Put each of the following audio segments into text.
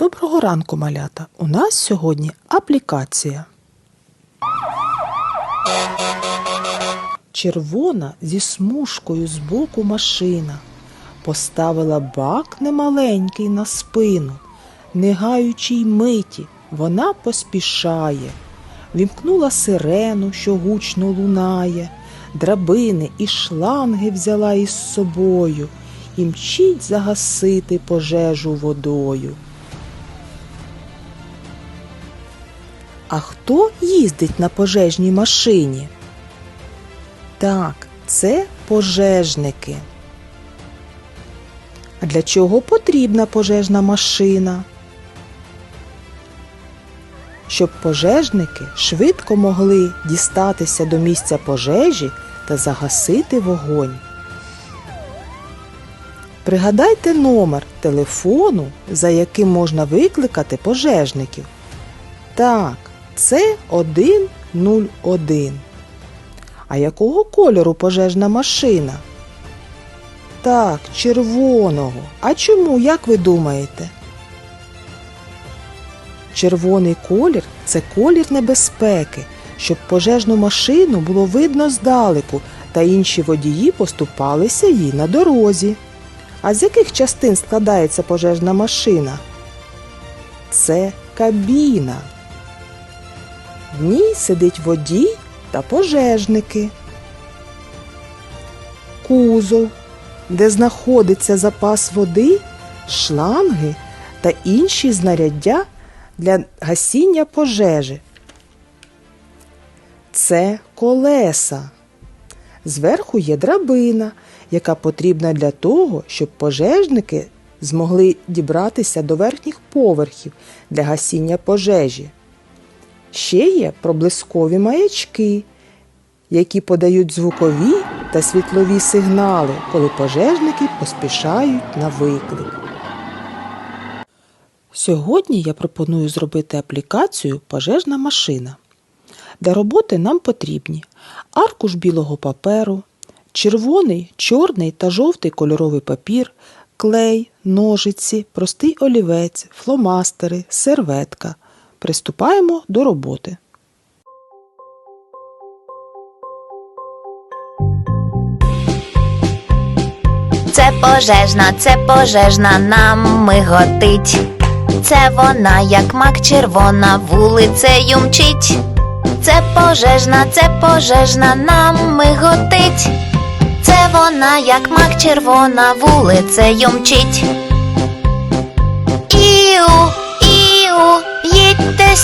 Доброго ранку, малята! У нас сьогодні аплікація. Червона зі смужкою збоку машина поставила бак немаленький на спину. Не гаючи й миті, вона поспішає. Вімкнула сирену, що гучно лунає, драбини і шланги взяла із собою і мчить загасити пожежу водою. А хто їздить на пожежній машині? Так, це пожежники. А для чого потрібна пожежна машина? Щоб пожежники швидко могли дістатися до місця пожежі та загасити вогонь. Пригадайте номер телефону, за яким можна викликати пожежників. Так, це 101. А якого кольору пожежна машина? Так, червоного. А чому, як ви думаєте? Червоний колір це колір небезпеки, щоб пожежну машину було видно здалеку та інші водії поступалися їй на дорозі. А з яких частин складається пожежна машина? Це кабіна. В ній сидить водій та пожежники. Кузов, де знаходиться запас води, шланги та інші знаряддя для гасіння пожежі. Це колеса. Зверху є драбина, яка потрібна для того, щоб пожежники змогли дібратися до верхніх поверхів для гасіння пожежі. Ще є проблискові маячки, які подають звукові та світлові сигнали, коли пожежники поспішають на виклик. Сьогодні я пропоную зробити аплікацію Пожежна машина. Для роботи нам потрібні аркуш білого паперу, червоний, чорний та жовтий кольоровий папір, клей, ножиці, простий олівець, фломастери, серветка. Приступаємо до роботи. Це пожежна, це пожежна нам миготить. Це вона, як мак червона, вулицею мчить. Це пожежна, це пожежна нам миготить. Це вона, як мак червона, вулицею мчить. Іу, іу,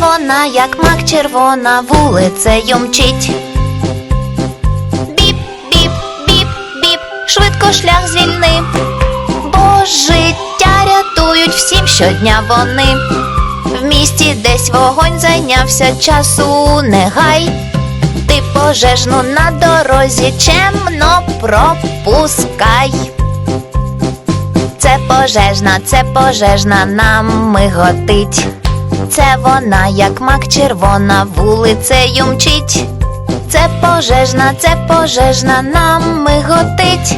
Вона, як мак червона, вулицею мчить. Біп, біп, біп, біп, швидко шлях звільни, бо життя рятують всім щодня вони. В місті десь вогонь зайнявся часу не гай. Ти пожежну на дорозі чемно пропускай. Це пожежна, це пожежна нам миготить. Це вона, як мак червона, вулицею мчить. Це пожежна, це пожежна нам миготить.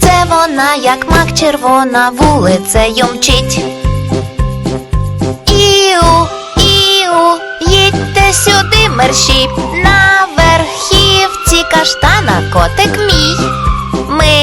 Це вона, як мак червона, вулицею мчить. Іу, іу, їдьте сюди, мерщій, на верхівці каштана котик мій.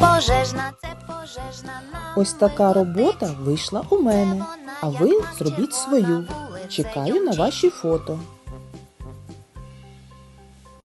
Пожежна, це пожежна Ось така робота вийшла у мене. а ви зробіть свою. Чекаю на ваші фото.